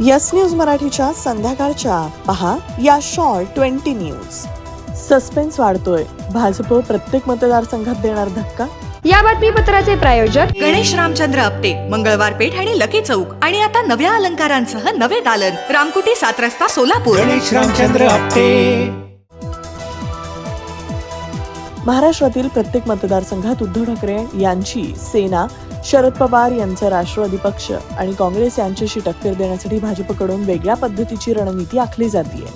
Yes news मराठीच्या संध्याकाळच्या. पहा या शॉर्ट ट्वेंटी न्यूज. सस्पेन्स वाढतोय. भाजप प्रत्येक मतदारसंघात देणार धक्का? या बातमीपत्राचे प्रायोजक गणेश रामचंद्र आपटे मंगळवार पेठ आणि लकी चौक. आणि आता नव्या अलंकारांसह नवे दालन. रामकुटी सात रस्ता सोलापूर. गणेश रामचंद्र आपटे. महाराष्ट्रातील प्रत्येक मतदारसंघात उद्धव ठाकरे यांची सेना शरद पवार यांचं राष्ट्रवादी पक्ष आणि काँग्रेस यांच्याशी टक्कर देण्यासाठी भाजपकडून वेगळ्या पद्धतीची रणनीती आखली जाते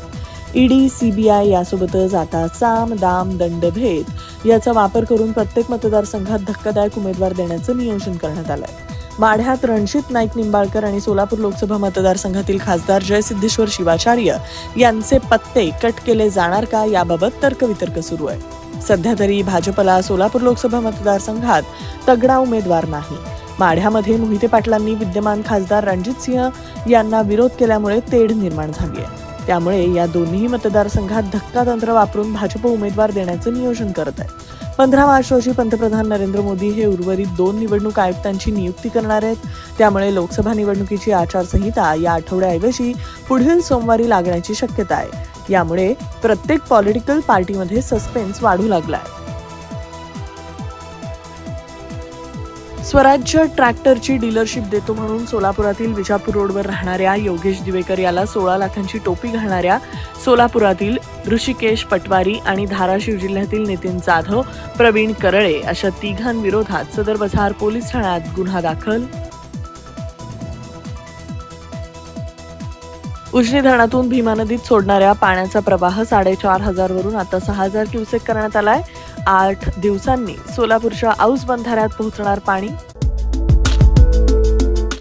ईडी सीबीआय यासोबतच आता साम दाम दंडभेद याचा वापर करून प्रत्येक मतदारसंघात धक्कादायक उमेदवार देण्याचं नियोजन करण्यात आलंय. माढ्यात रणजित नाईक निंबाळकर आणि सोलापूर लोकसभा मतदारसंघातील खासदार जयसिद्धेश्वर शिवाचार्य यांचे पत्ते कट केले जाणार का याबाबत तर्कवितर्क सुरू आहे. सध्या तरी भाजपला सोलापूर लोकसभा मतदारसंघात तगडा उमेदवार नाही. माढ्यामध्ये मोहिते पाटलांनी विद्यमान खासदार रणजित सिंह यांना विरोध केल्यामुळे तेढ निर्माण झाली आहे त्यामुळे या दोन्ही मतदारसंघात धक्का तंत्र वापरून भाजप उमेदवार देण्याचं नियोजन करत आहे. पंधरा मार्च रोजी पंतप्रधान नरेंद्र मोदी हे उर्वरित दोन निवडणूक आयुक्तांची नियुक्ती करणार आहेत. त्यामुळे लोकसभा निवडणुकीची आचारसंहिता या आठवड्याऐवजी पुढील सोमवारी लागण्याची शक्यता आहे. यामुळे प्रत्येक पॉलिटिकल पार्टीमध्ये सस्पेन्स वाढू लागलाय. स्वराज्य ट्रॅक्टरची डीलरशिप देतो म्हणून सोलापुरातील विजापूर रोडवर राहणाऱ्या योगेश दिवेकर याला सोळा लाखांची टोपी घालणाऱ्या सोलापुरातील ऋषिकेश पटवारी आणि धाराशिव जिल्ह्यातील नितीन जाधव प्रवीण करळे अशा तिघांविरोधात सदर बझार पोलीस ठाण्यात गुन्हा दाखल उजनी धरणातून भीमा नदीत सोडणाऱ्या पाण्याचा प्रवाह साडेचार हजार वरून आता सहा हजार क्युसेक करण्यात आलाय. आठ दिवसांनी सोलापूरच्या औस बंधाऱ्यात पोहोचणार पाणी.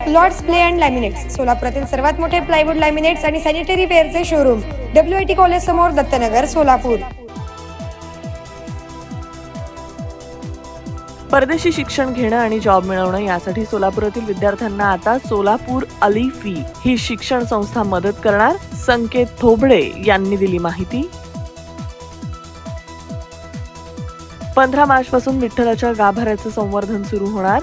लॉर्ड्स प्ले अँड लॅमिनेट्स सोलापुरातील सर्वात मोठे प्लायवूड लॅमिनेट्स आणि sanitary वेअरचे showroom W I T college समोर दत्तनगर सोलापूर. परदेशी शिक्षण घेणं आणि जॉब मिळवणं यासाठी सोलापुरातील विद्यार्थ्यांना आता सोलापूर अली फी ही शिक्षण संस्था मदत करणार संकेत थोबडे यांनी दिली माहिती. पंधरा मार्च पासून विठ्ठलाच्या गाभाऱ्याचं संवर्धन सुरू होणार.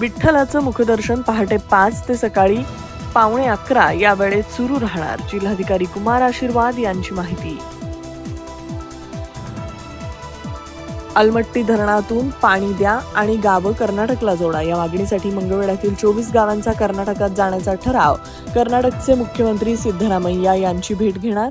विठ्ठलाचं मुखदर्शन पहाटे पाच ते सकाळी पावणे अकरा या वेळेत सुरू राहणार. जिल्हाधिकारी कुमार आशीर्वाद यांची माहिती. अलमट्टी धरणातून पाणी द्या आणि गावं कर्नाटकला जोडा. या मागणीसाठी मंगळवेढ्यातील चोवीस गावांचा कर्नाटकात जाण्याचा ठराव. कर्नाटकचे मुख्यमंत्री सिद्धरामय्या यांची भेट घेणार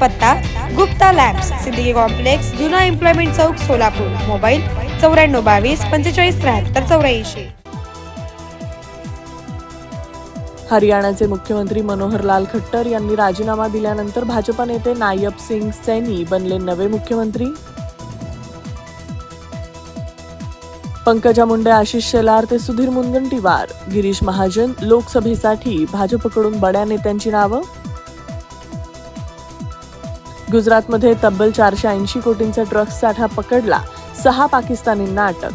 पत्ता गुप्ता लॅम्प्स सिद्दीकी कॉम्प्लेक्स जुना एम्प्लॉयमेंट चौक सोलापूर. मोबाईल चौऱ्याण्णव बावीस पंचेचाळीस त्र्याहत्तर चौऱ्याऐंशी. हरियाणाचे मुख्यमंत्री मनोहर लाल खट्टर यांनी राजीनामा दिल्यानंतर भाजप नेते नायब सिंग सैनी बनले नवे मुख्यमंत्री. पंकजा मुंडे आशिष शेलार ते सुधीर मुनगंटीवार. गिरीश महाजन लोकसभेसाठी भाजपकडून बड्या नेत्यांची नावं. गुजरातमध्ये तब्बल चारशे ऐंशी कोटींचा ड्रग्ज साठा पकडला. सहा पाकिस्तानींना अटक.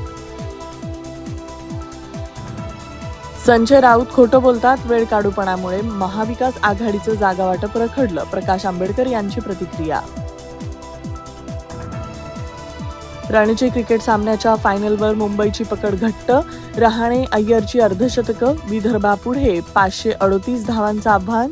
संजय राऊत खोटं बोलतात. वेळ काढूपणामुळे महाविकास आघाडीचं जागा वाटप रखडलं. प्रकाश आंबेडकर यांची प्रतिक्रिया. रणजी क्रिकेट सामन्याच्या फायनलवर मुंबईची पकड घट्ट. रहाणे अय्यरची अर्धशतकं विदर्भापुढे पाचशे अडोतीस धावांचं आव्हान.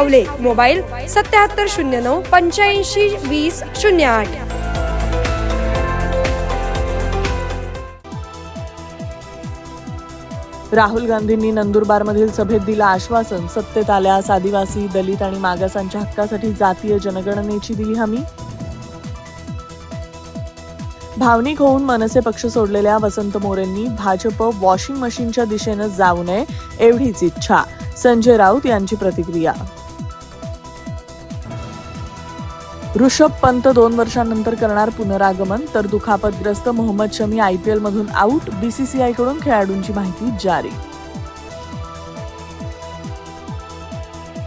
हावले मोबाईल सत्याहत्तर शून्य नऊ पंच्याऐंशी वीस शून्य आठ. राहुल गांधींनी नंदुरबारमधील सभेत दिलं आश्वासन. सत्तेत आल्यास आदिवासी दलित आणि मागासांच्या हक्कासाठी जातीय जनगणनेची दिली हमी. भावनिक होऊन मनसे पक्ष सोडलेल्या वसंत मोरेंनी भाजप वॉशिंग मशीनच्या दिशेनं जाऊ नये एवढीच इच्छा. संजय राऊत यांची प्रतिक्रिया. ऋषभ पंत दोन वर्षांनंतर करणार पुनरागमन तर दुखापतग्रस्त मोहम्मद शमी आयपीएल मधून आऊट बीसीसीआयकडून खेळाडूंची माहिती जारी.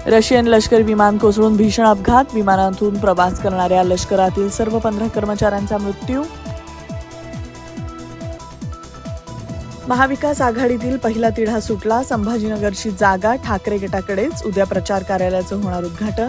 रशियन लष्कर विमान कोसळून भीषण अपघात विमानातून प्रवास करणाऱ्या लष्करातील सर्व पंधरा कर्मचाऱ्यांचा मृत्यू. महाविकास आघाडीतील पहिला तिढा सुटला संभाजीनगरची जागा ठाकरे गटाकडेच उद्या प्रचार कार्यालयाचं होणार उद्घाटन.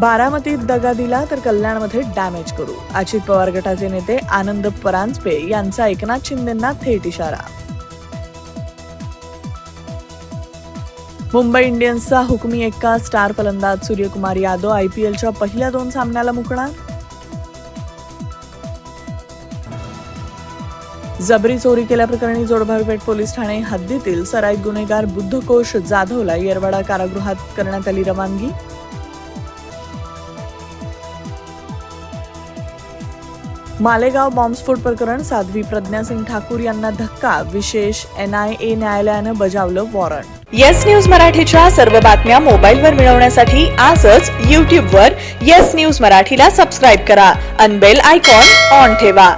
बारामतीत दगा दिला तर कल्याणमध्ये डॅमेज करू. अजित पवार गटाचे नेते आनंद परांजपे यांचा एकनाथ शिंदेंना थेट इशारा. मुंबई इंडियन्सचा हुकमी एक्का स्टार फलंदाज सूर्यकुमार यादव आयपीएलच्या पहिल्या दोन सामन्याला मुकणार? जबरी चोरी केल्याप्रकरणी जोडभावीपेठ पोलीस ठाणे हद्दीतील सराईत गुन्हेगार बुद्धकोश जाधवला येरवाडा कारागृहात करण्यात आली रवानगी? मालेगाव बॉम्बस्फोट प्रकरण साध्वी प्रज्ञा सिंग ठाकूर यांना धक्का विशेष एनआयए न्यायालयानं बजावलं वॉरंट. येस न्यूज मराठीच्या सर्व बातम्या मोबाईलवर मिळवण्यासाठी आजच यूट्यूबवर येस न्यूज मराठीला सबस्क्राईब करा. अनबेल आयकॉन ऑन ठेवा.